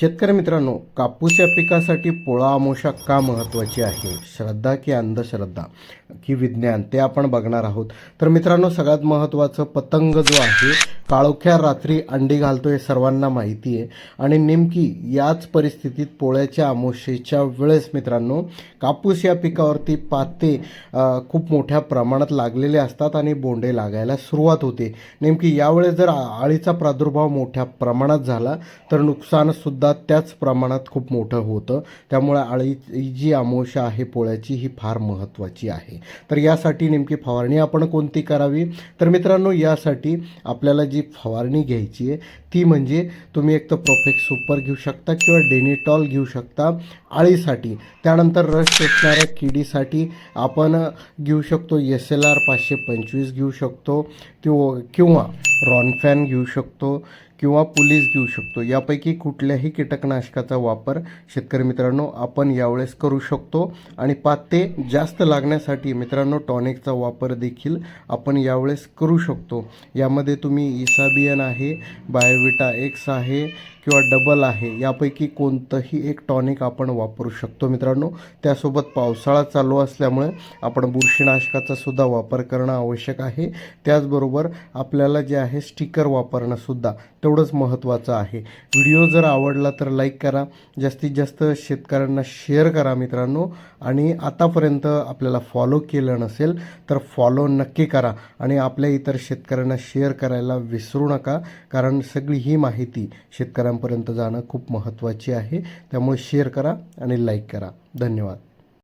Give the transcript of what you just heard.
शेतकरी मित्रांनो कापूस या पिकासाठी पोळा अमावस्या का महत्त्वाची आहे? श्रद्धा की अंधश्रद्धा? की विज्ञान ते आपण बघणार आहोत. तर मित्रांनो सगळ्यात महत्त्वाचं पतंग जो आहे काळोख्या रात्री अंडी घालतो हे सर्वांना माहिती आहे. आणि नेमकी याच परिस्थितीत पोळ्याच्या आमोशेच्या वेळेस मित्रांनो कापूस या पिकावरती पाते खूप मोठ्या प्रमाणात लागलेले असतात आणि बोंडे लागायला सुरुवात होते. नेमकी यावेळेस जर आळीचा प्रादुर्भाव मोठ्या प्रमाणात झाला तर नुकसानसुद्धा त्याच प्रमाणात खूप मोठं होतं. त्यामुळे आळी जी अमावस्या आहे पोळ्याची ही फार महत्त्वाची आहे. तर यासाठी नेमकी फवारणी आपण कोणती करावी? तर मित्रांनो यासाठी आपल्याला जी फवारणी घ्यायची आहे ती म्हणजे तुम्ही एक तर प्रोफेक्स सुपर घेऊ शकता किंवा डेनिटॉल घेऊ शकता आळीसाठी. त्यानंतर रस शोषणाऱ्या किडीसाठी आपण घेऊ शकतो एस एल आर पाचशे पंचवीस घेऊ शकतो किंवा रॉनफॅन घेऊ शकतो किंवा पुलीस घेऊ शकतो. यापैकी कुठल्याही कीटकनाशकाचा वापर शेतकरी मित्रांनो आपण यावेळेस करू शकतो. आणि पाते जास्त लागण्यासाठी मित्रांनो टॉनिकचा वापर देखील आपण यावेळेस करू शकतो. यामध्ये तुम्ही इसाबियन आहे बायोविटा एक्स आहे किंवा डबल आहे यापैकी कोणतंही एक टॉनिक आपण वापरू शकतो मित्रांनो. त्यासोबत पावसाळा चालू असल्यामुळे आपण बुरशीनाशकाचा सुद्धा वापर करणं आवश्यक आहे. त्याचबरोबर आपल्याला जे आहे स्टिकर वापरणंसुद्धा तेवढंच महत्त्वाचं आहे. व्हिडिओ जर आवडला तर लाईक करा. जास्तीत जास्त शेतकऱ्यांना शेअर करा मित्रांनो. आणि आतापर्यंत आपल्याला फॉलो केलं नसेल तर फॉलो नक्की करा. आणि आपल्या इतर शेतकऱ्यांना शेअर करायला विसरू नका कारण सगळी ही माहिती शेतकऱ्यांपर्यंत जाणं खूप महत्त्वाची आहे. त्यामुळे शेअर करा आणि लाईक करा. धन्यवाद.